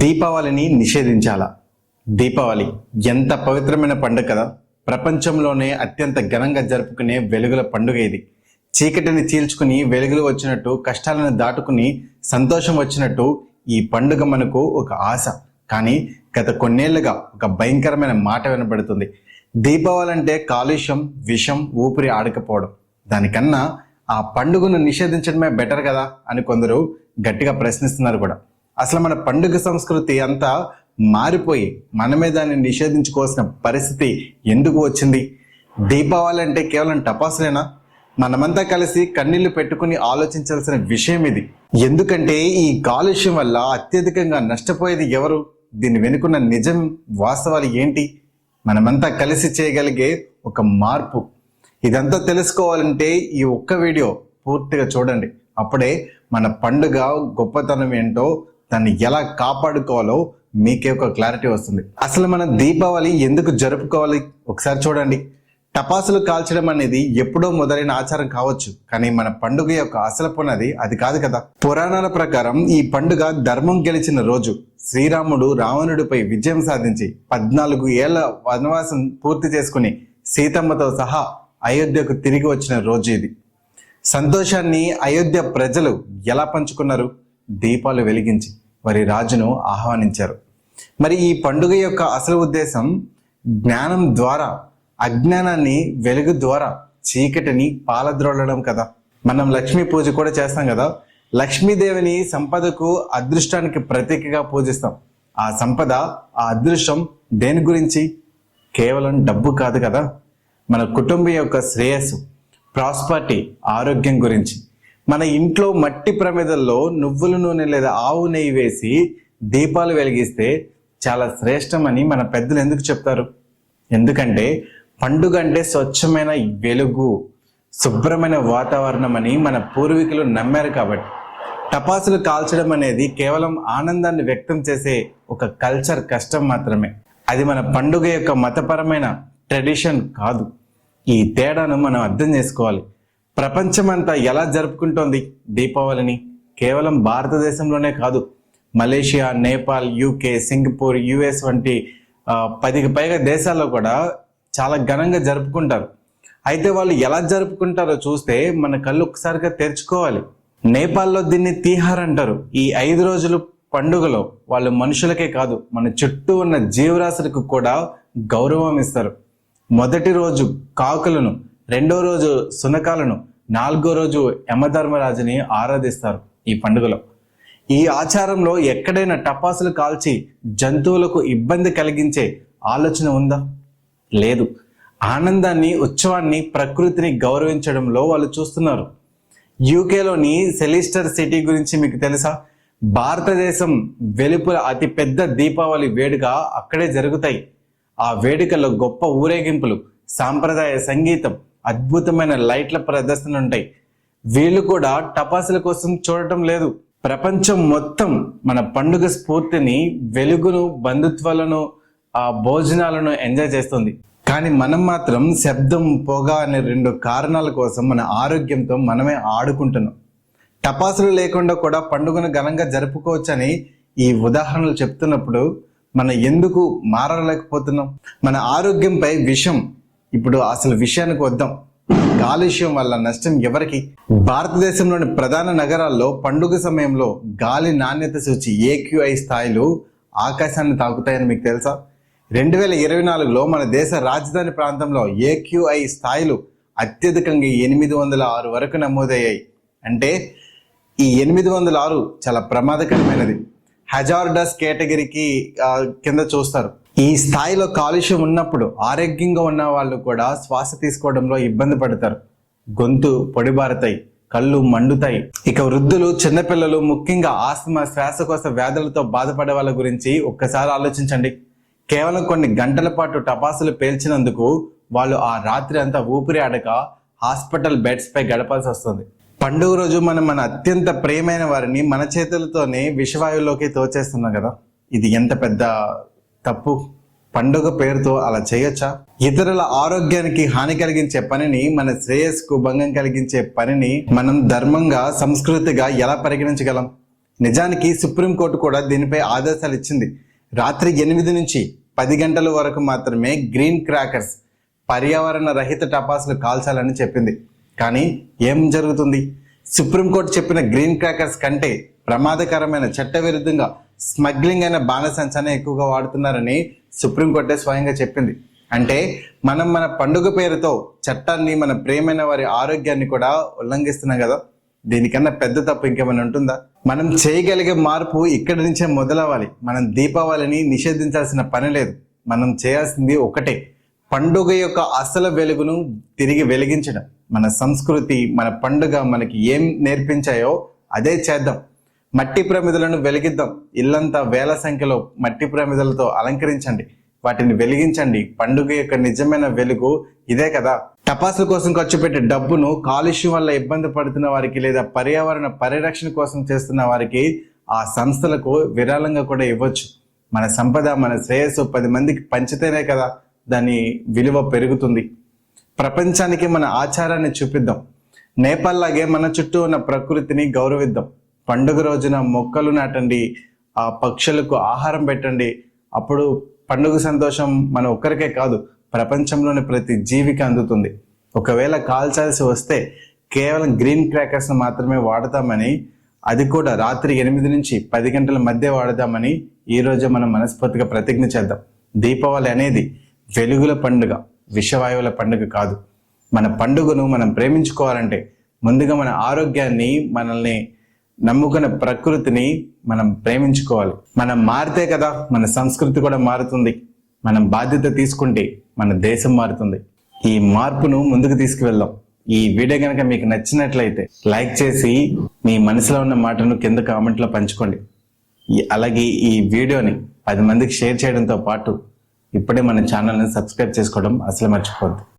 దీపావళిని నిషేధించాలా? దీపావళి ఎంత పవిత్రమైన పండుగ కదా. ప్రపంచంలోనే అత్యంత ఘనంగా జరుపుకునే వెలుగుల పండుగ ఇది. చీకటిని చీల్చుకుని వెలుగులు వచ్చినట్టు కష్టాలను దాటుకుని సంతోషం వచ్చినట్టు ఈ పండుగ మనకు ఒక ఆశ. కానీ గత కొన్నేళ్ళుగా ఒక భయంకరమైన మాట వినబడుతుంది. దీపావళి అంటే కాలుష్యం విషం ఊపిరి ఆడకపోవడం. దానికన్నా ఆ పండుగను నిషేధించడమే బెటర్ కదా అని కొందరు గట్టిగా ప్రశ్నిస్తున్నారు కూడా. అసలు మన పండుగ సంస్కృతి అంతా మారిపోయి మనమే దాన్ని నిషేధించుకోవాల్సిన పరిస్థితి ఎందుకు వచ్చింది? దీపావళి అంటే కేవలం టపాసులేనా? మనమంతా కలిసి కన్నీళ్ళు పెట్టుకుని ఆలోచించాల్సిన విషయం ఇది. ఎందుకంటే ఈ కాలుష్యం వల్ల అత్యధికంగా నష్టపోయేది ఎవరు? దీని వెనుకున్న నిజం వాస్తవాలు ఏంటి? మనమంతా కలిసి చేయగలిగే ఒక మార్పు. ఇదంతా తెలుసుకోవాలంటే ఈ ఒక్క వీడియో పూర్తిగా చూడండి. అప్పుడే మన పండుగ గొప్పతనం ఏంటో దాన్ని ఎలా కాపాడుకోవాలో మీకే ఒక క్లారిటీ వస్తుంది. అసలు మనం దీపావళి ఎందుకు జరుపుకోవాలి? ఒకసారి చూడండి. టపాసులు కాల్చడం అనేది ఎప్పుడో మొదలైన ఆచారం కావచ్చు కానీ మన పండుగ యొక్క అసలు పునది అది కాదు కదా. పురాణాల ప్రకారం ఈ పండుగ ధర్మం గెలిచిన రోజు శ్రీరాముడు రావణుడిపై విజయం సాధించి పద్నాలుగు ఏళ్ళ వనవాసం పూర్తి చేసుకుని సీతమ్మతో సహా అయోధ్యకు తిరిగి వచ్చిన రోజు ఇది. సంతోషాన్ని అయోధ్య ప్రజలు ఎలా పంచుకున్నారు? దీపాలు వెలిగించి. వారి రాజును ఆహ్వానించారు. మరి ఈ పండుగ యొక్క అసలు ఉద్దేశం జ్ఞానం ద్వారా అజ్ఞానాన్ని వెలుగు ద్వారా చీకటిని పాలద్రోలడం కదా. మనం లక్ష్మీ పూజ కూడా చేస్తాం కదా. లక్ష్మీదేవిని సంపదకు అదృష్టానికి ప్రతీకగా పూజిస్తాం. ఆ సంపద ఆ అదృష్టం దేని గురించి? కేవలం డబ్బు కాదు కదా. మన కుటుంబం యొక్క శ్రేయస్సు ప్రాస్పర్టీ ఆరోగ్యం గురించి. మన ఇంట్లో మట్టి ప్రమేదల్లో నువ్వుల నూనె లేదా ఆవు నెయ్యి వేసి దీపాలు వెలిగిస్తే చాలా శ్రేష్టమని మన పెద్దలు ఎందుకు చెప్తారు? ఎందుకంటే పండుగ అంటే స్వచ్ఛమైన వెలుగు శుభ్రమైన వాతావరణం అని మన పూర్వీకులు నమ్మారు కాబట్టి. టపాసులు కాల్చడం అనేది కేవలం ఆనందాన్ని వ్యక్తం చేసే ఒక కల్చర్ కష్టం మాత్రమే. అది మన పండుగ యొక్క మతపరమైన ట్రెడిషన్ కాదు. ఈ తేడాను మనం అర్థం చేసుకోవాలి. ప్రపంచమంతా ఎలా జరుపుకుంటోంది దీపావళిని? కేవలం భారతదేశంలోనే కాదు Malaysia Nepal UK Singapore US వంటి పదికి పైగా దేశాల్లో కూడా చాలా ఘనంగా జరుపుకుంటారు. అయితే వాళ్ళు ఎలా జరుపుకుంటారో చూస్తే మన కళ్ళు ఒకసారిగా తెరుచుకోవాలి. నేపాల్లో దీన్ని తీహార్ అంటారు. ఈ ఐదు రోజులు పండుగలో వాళ్ళు మనుషులకే కాదు మన చుట్టూ ఉన్న జీవరాశులకు కూడా గౌరవం ఇస్తారు. మొదటి రోజు కాకులను రెండో రోజు సునకాలను నాలుగో రోజు యమధర్మరాజుని ఆరాధిస్తారు ఈ పండుగలో. ఈ ఆచారంలో ఎక్కడైనా టపాసులు కాల్చి జంతువులకు ఇబ్బంది కలిగించే ఆలోచన ఉందా? లేదు. ఆనందాన్ని ఉత్సవాన్ని ప్రకృతిని గౌరవించడంలో వాళ్ళు చూస్తున్నారు. యూకేలోని సెలిస్టర్ సిటీ గురించి మీకు తెలుసా? భారతదేశం వెలుపల అతి పెద్ద దీపావళి వేడుక అక్కడే జరుగుతాయి. ఆ వేడుకలో గొప్ప ఊరేగింపులు సాంప్రదాయ సంగీతం అద్భుతమైన లైట్ల ప్రదర్శన ఉంటాయి. వీళ్ళు కూడా టపాసుల కోసం చూడటం లేదు. ప్రపంచం మొత్తం మన పండుగ స్ఫూర్తిని వెలుగును బంధుత్వాలను ఆ భోజనాలను ఎంజాయ్ చేస్తుంది. కానీ మనం మాత్రం శబ్దం పొగ అనే రెండు కారణాల కోసం మన ఆరోగ్యంతో మనమే ఆడుకుంటున్నాం. టపాసులు లేకుండా కూడా పండుగను ఘనంగా జరుపుకోవచ్చని ఈ ఉదాహరణలు చెప్తున్నప్పుడు మనం ఎందుకు మారలేకపోతున్నాం? మన ఆరోగ్యంపై విషం ఇప్పుడు అసలు విషయానికి వద్దాం. కాలుష్యం వల్ల నష్టం ఎవరికి? భారతదేశంలోని ప్రధాన నగరాల్లో పండుగ సమయంలో గాలి నాణ్యత సూచి ఏక్యూఐ స్థాయిలు ఆకాశాన్ని తాకుతాయని మీకు తెలుసా? రెండు వేల ఇరవై నాలుగులో మన దేశ రాజధాని ప్రాంతంలో ఏక్యూఐ స్థాయిలు అత్యధికంగా ఎనిమిది వందల ఆరు వరకు నమోదయ్యాయి. అంటే ఈ ఎనిమిది వందల ఆరు చాలా ప్రమాదకరమైనది. హజార్డస్ కేటగిరీకి కింద చూస్తారు. ఈ స్థాయిలో కాలుష్యం ఉన్నప్పుడు ఆరోగ్యంగా ఉన్న వాళ్ళు కూడా శ్వాస తీసుకోవడంలో ఇబ్బంది పడతారు. గొంతు పొడిబారుతాయి కళ్ళు మండుతాయి. ఇక వృద్ధులు చిన్నపిల్లలు ముఖ్యంగా ఆస్తమా శ్వాసకోశ వ్యాధులతో బాధపడే వాళ్ళ గురించి ఒక్కసారి ఆలోచించండి. కేవలం కొన్ని గంటల పాటు టపాసులు పేల్చినందుకు వాళ్ళు ఆ రాత్రి అంతా ఊపిరి ఆడక హాస్పిటల్ బెడ్స్ పై గడపాల్సి వస్తుంది. పండుగ రోజు మనం మన అత్యంత ప్రియమైన వారిని మన చేతులతోనే విషవాయువులోకి తోచేస్తున్నాం కదా. ఇది ఎంత పెద్ద తప్పు. పండుగ పేరుతో అలా చేయొచ్చా? ఇతరుల ఆరోగ్యానికి హాని కలిగించే పనిని మన శ్రేయస్కు భంగం కలిగించే పనిని మనం ధర్మంగా సంస్కృతిగా ఎలా పరిగణించగలం? నిజానికి సుప్రీంకోర్టు కూడా దీనిపై ఆదేశాలు ఇచ్చింది. రాత్రి ఎనిమిది నుంచి పది గంటల వరకు మాత్రమే గ్రీన్ క్రాకర్స్ పర్యావరణ రహిత టపాసులు కాల్చాలని చెప్పింది. కానీ ఏం జరుగుతుంది? సుప్రీంకోర్టు చెప్పిన గ్రీన్ క్రాకర్స్ కంటే ప్రమాదకరమైన చట్టవిరుద్ధంగా స్మగ్లింగ్ అయిన బాణసంచానే ఎక్కువగా వాడుతున్నారని సుప్రీంకోర్టే స్వయంగా చెప్పింది. అంటే మనం మన పండుగ పేరుతో చట్టాన్ని మన ప్రేమైన వారి ఆరోగ్యాన్ని కూడా ఉల్లంఘిస్తున్నాం కదా. దీనికన్నా పెద్ద తప్పు ఇంకేమైనా ఉంటుందా? మనం చేయగలిగే మార్పు ఇక్కడి నుంచే మొదలవ్వాలి. మనం దీపావళిని నిషేధించాల్సిన పని లేదు. మనం చేయాల్సింది ఒకటే. పండుగ యొక్క అసలు వెలుగును తిరిగి వెలిగించడం. మన సంస్కృతి మన పండుగ మనకి ఏం నేర్పించాయో అదే చేద్దాం. మట్టి ప్రమిదలను వెలిగిద్దాం. ఇల్లంతా వేల సంఖ్యలో మట్టి ప్రమిదలతో అలంకరించండి. వాటిని వెలిగించండి. పండుగ యొక్క నిజమైన వెలుగు ఇదే కదా. టపాసుల కోసం ఖర్చు పెట్టే డబ్బును కాలుష్యం వల్ల ఇబ్బంది పడుతున్న వారికి లేదా పర్యావరణ పరిరక్షణ కోసం చేస్తున్న వారికి ఆ సంస్థలకు విరాళంగా కూడా ఇవ్వచ్చు. మన సంపద మన శ్రేయస్సు పది మందికి పంచితేనే కదా దాని విలువ పెరుగుతుంది. ప్రపంచానికి మన ఆచారాన్ని చూపిద్దాం. నేపాల్ లాగే మన చుట్టూ ఉన్న ప్రకృతిని గౌరవిద్దాం. పండుగ రోజున మొక్కలు నాటండి ఆ పక్షులకు ఆహారం పెట్టండి. అప్పుడు పండుగ సంతోషం మన ఒక్కరికే కాదు ప్రపంచంలోని ప్రతి జీవికి అందుతుంది. ఒకవేళ కాల్చాల్సి వస్తే కేవలం గ్రీన్ క్రాకర్స్ మాత్రమే వాడతామని అది కూడా రాత్రి ఎనిమిది నుంచి పది గంటల మధ్య వాడదామని ఈ మనం మనస్ఫూర్తిగా ప్రతిజ్ఞ చేద్దాం. దీపావళి అనేది వెలుగుల పండుగ విషవాయువుల పండుగ కాదు. మన పండుగను మనం ప్రేమించుకోవాలంటే ముందుగా మన ఆరోగ్యాన్ని మనల్ని నమ్ముకున్న ప్రకృతిని మనం ప్రేమించుకోవాలి. మనం మారితే కదా మన సంస్కృతి కూడా మారుతుంది. మనం బాధ్యత తీసుకుంటే మన దేశం మారుతుంది. ఈ మార్పును ముందుకు తీసుకువెళ్దాం. ఈ వీడియో కనుక మీకు నచ్చినట్లయితే లైక్ చేసి మీ మనసులో ఉన్న మాటను కింద కామెంట్లో పంచుకోండి. అలాగే ఈ వీడియోని పది మందికి షేర్ చేయడంతో పాటు ఇప్పుడే మన ఛానల్ని సబ్స్క్రైబ్ చేసుకోవడం అసలు మర్చిపోద్దు